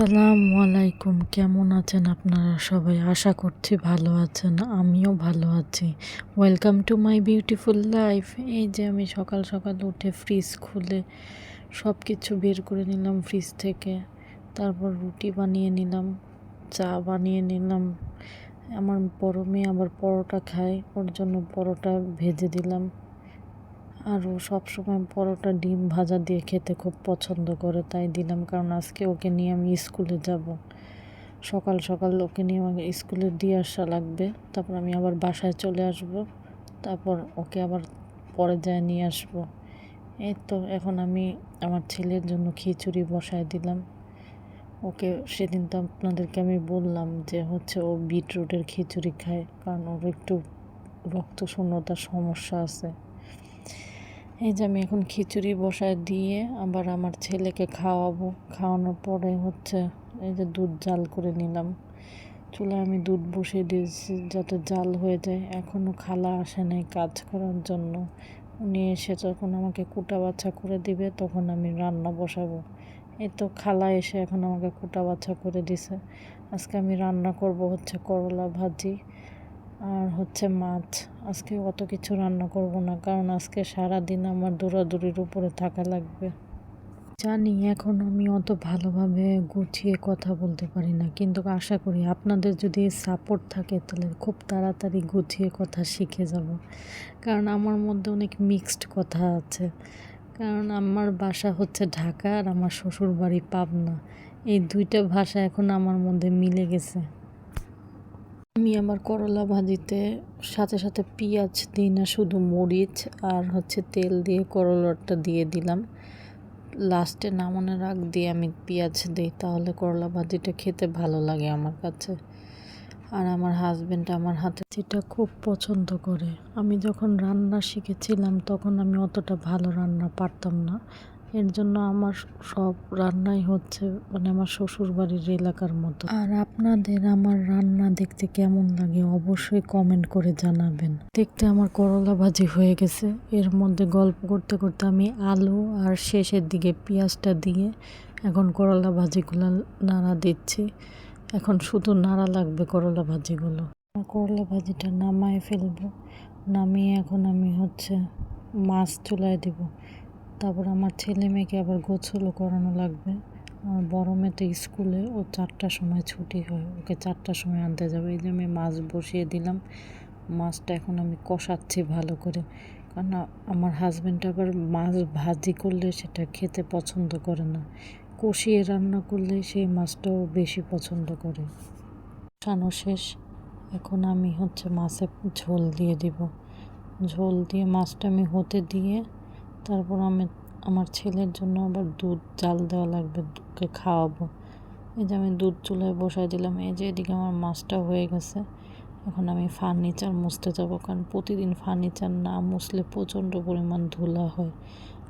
আসসালামু আলাইকুম। কেমন আছেন আপনারা সবাই? আশা করছি ভালো আছেন, আমিও ভালো আছি। Welcome to my beautiful life এই যে আমি সকাল সকাল উঠে ফ্রিজ খুলে সব কিছু বের করে নিলাম ফ্রিজ থেকে। তারপর রুটি বানিয়ে নিলাম, চা বানিয়ে নিলাম। আমার বড় মেয়ে আবার পরোটা খায়, ওর জন্য পরোটা ভেজে দিলাম। আর ও সবসময় পরোটা ডিম ভাজা দিয়ে খেতে খুব পছন্দ করে, তাই দিলাম। কারণ আজকে ওকে নিয়ে আমি স্কুলে যাব। সকাল সকাল ওকে নিয়ে আমাকে স্কুলে দিয়ে আসা লাগবে। তারপর আমি আবার বাসায় চলে আসব। তারপর ওকে আবার পরে যায় নিয়ে আসব। এই তো, এখন আমি আমার ছেলের জন্য খিচুড়ি বসায় দিলাম। ওকে সেদিন তো আপনাদেরকে আমি বললাম যে হচ্ছে ও বিটরুটের খিচুড়ি খায়, কারণ ওর একটু রক্ত শূন্যতার সমস্যা আছে। এই যে আমি এখন খিচুড়ি বসায় দিয়ে আবার আমার ছেলেকে খাওয়াবো। খাওয়ানোর পরে হচ্ছে এই যে দুধ জাল করে নিলাম। চুলায় আমি দুধ বসিয়ে দিয়েছি যাতে জাল হয়ে যায়। এখনও খালা আসে নাই কাজ করার জন্য। উনি এসে যখন আমাকে কুটা বাছা করে দিবে তখন আমি রান্না বসাবো। এই তো খালা এসে এখন আমাকে কুটা বাছা করে দিছে। আজকে আমি রান্না করব হচ্ছে করলা ভাজি। আর হচ্ছে মাছ। আজকে অত কিছু রান্না করব না, কারণ আজকে সারা দিন আমার দৌড়াদৌড়ির উপরে থাকা লাগবে। জানি এখন আমি অত ভালোভাবে গুছিয়ে কথা বলতে পারি না, কিন্তু আশা করি আপনাদের যদি সাপোর্ট থাকে, তাহলে খুব তাড়াতাড়ি গুছিয়ে কথা শিখে যাব। কারণ আমার মধ্যে অনেক মিক্সড কথা আছে। কারণ আমার বাসা হচ্ছে ঢাকা আর আমার শ্বশুর বাড়ি পাবনা। এই দুইটা ভাষা এখন আমার মধ্যে মিলে গেছে। আমি আমার করলা ভাজিতে সাথে সাথে পেঁয়াজ দিই না শুধু মরিচ আর হচ্ছে তেল দিয়ে করলাটা দিয়ে দিলাম। লাস্টে নামানোর আগ দিয়ে আমি পেঁয়াজ দিই, তাহলে করলা ভাজিটা খেতে ভালো লাগে আমার কাছে। আর আমার হাজব্যান্ড আমার হাতে যেটা খুব পছন্দ করে। আমি যখন রান্না শিখেছিলাম, তখন আমি অতটা ভালো রান্না পারতাম না। এর জন্য আমার সব রান্নাই হচ্ছে মানে আমার শ্বশুর বাড়ির এলাকার মতো। আর আপনাদের আমার রান্না দেখতে কেমন লাগে অবশ্যই কমেন্ট করে জানাবেন। দেখতে আমার করলা ভাজি হয়ে গেছে। এর মধ্যে গল্প করতে করতে আমি আলু আর শেষের দিকে পেঁয়াজটা দিয়ে এখন করলা ভাজিগুলো নাড়া দিচ্ছি। এখন শুধু নাড়া লাগবে করলা ভাজিগুলো। করলা ভাজিটা নামায় ফেলব। নামিয়ে এখন আমি হচ্ছে মাছ চুলায় দিব। তারপর আমার ছেলে মেয়েকে আবার গোছলও করানো লাগবে। আমার বড় মেয়ে তো স্কুলে, ও চারটার সময় ছুটি হয়, ওকে চারটার সময় আনতে যাবে। এই যে আমি মাছ বসিয়ে দিলাম, মাছটা এখন আমি কষাচ্ছি ভালো করে। কারণ আমার হাজব্যান্ড আবার মাছ ভাজি করলে সেটা খেতে পছন্দ করে না। কষিয়ে রান্না করলে সেই মাছটাও বেশি পছন্দ করে। কষানো শেষ। এখন আমি হচ্ছে মাছের ঝোল দিয়ে দিব। ঝোল দিয়ে মাছটা আমি হতে দিয়ে তারপর আমি আমার ছেলের জন্য আবার দুধ, জাল দেওয়া লাগবে, দুধকে খাওয়াবো। এই যে আমি দুধ চুলায় বসাই দিলাম, এই যে এদিকে আমার মাছটা হয়ে গেছে। এখন আমি ফার্নিচার মুছতে যাব, কারণ প্রতিদিন ফার্নিচার না মুছলে প্রচণ্ড পরিমাণ ধুলা হয়।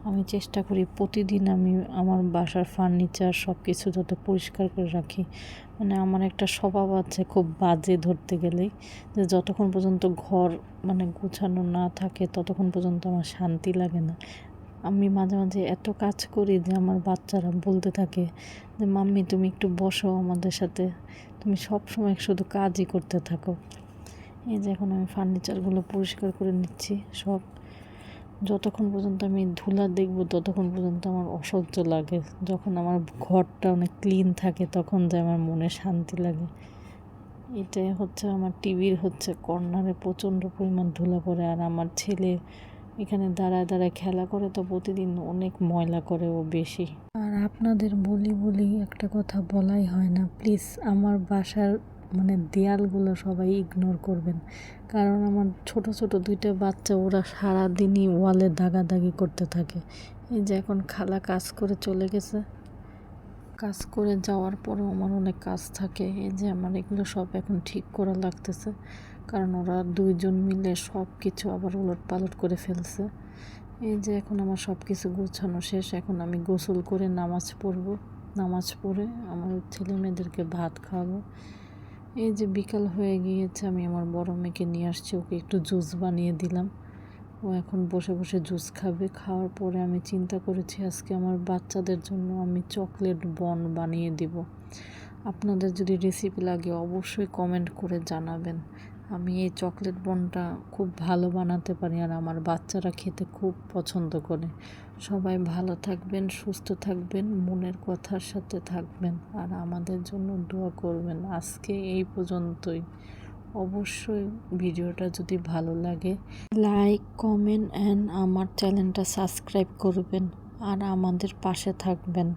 আমি চেষ্টা করি প্রতিদিন আমি আমার বাসার ফার্নিচার সব কিছু যাতে পরিষ্কার করে রাখি। মানে আমার একটা স্বভাব আছে খুব বাজে ধরতে গেলে, যে যতক্ষণ পর্যন্ত ঘর মানে গুছানো না থাকে ততক্ষণ পর্যন্ত আমার শান্তি লাগে না। আমি মাঝে মাঝে এত কাজ করি যে আমার বাচ্চারা বলতে থাকে যে, মাম্মি, তুমি একটু বসো আমাদের সাথে। তুমি সব সময় শুধু কাজই করতে থাকো। এই যে এখন আমি ফার্নিচারগুলো পরিষ্কার করে নিচ্ছি, সব যতক্ষণ পর্যন্ত আমি ধুলা দেখব, ততক্ষণ পর্যন্ত আমার অসহ্য লাগে। যখন আমার ঘরটা অনেক ক্লিন থাকে, তখন যে আমার মনে শান্তি লাগে। এটাই হচ্ছে আমার টিভির হচ্ছে কর্নারে প্রচণ্ড পরিমাণ ধুলা পড়ে। আর আমার ছেলে এখানে দাঁড়ায় দাঁড়ায় খেলা করে, তো প্রতিদিন অনেক ময়লা করে ও বেশি। আর আপনাদের বলি বলি একটা কথা বলাই হয় না। প্লিজ আমার বাসার মানে দেয়ালগুলো সবাই ইগনোর করবেন। কারণ আমার ছোট ছোট দুইটা বাচ্চা, ওরা সারাদিনই ওয়ালে দাগাদাগি করতে থাকে। এই যে এখন খালা কাজ করে চলে গেছে। কাজ করে যাওয়ার পরেও আমার অনেক কাজ থাকে। এই যে আমার এগুলো সব এখন ঠিক করা লাগতেছে। কারণ ওরা দুইজন মিলে সব কিছু আবার ওলট পালট করে ফেলছে। এই যে এখন আমার সব কিছু গোছানো শেষ। এখন আমি গোসল করে নামাজ পড়ব। নামাজ পড়ে আমার ছেলে মেয়েদেরকে ভাত খাওয়াবো। এই যে বিকাল হয়ে গিয়েছে, আমি আমার বড় মেয়েকে নিয়ে আসছি, ওকে একটু জুস বানিয়ে দিলাম। ও এখন বসে বসে জুস খাবে। খাওয়ার পরে আমি চিন্তা করেছি, আজকে আমার বাচ্চাদের জন্য আমি চকলেট বন বানিয়ে দিব। আপনাদের যদি রেসিপি লাগে, অবশ্যই কমেন্ট করে জানাবেন। আমি এই চকলেট বনটা খুব ভালো বানাতে পারি আর আমার বাচ্চারা খেতে খুব পছন্দ করে। সবাই ভালো থাকবেন, সুস্থ থাকবেন, মনের কথার সাথে থাকবেন আর আমাদের জন্য দোয়া করবেন। আজকে এই পর্যন্তই। অবশ্যই ভিডিওটা যদি ভালো লাগে, লাইক, কমেন্ট, অ্যান্ড আমার চ্যানেলটা সাবস্ক্রাইব করবেন আর আমাদের পাশে থাকবেন।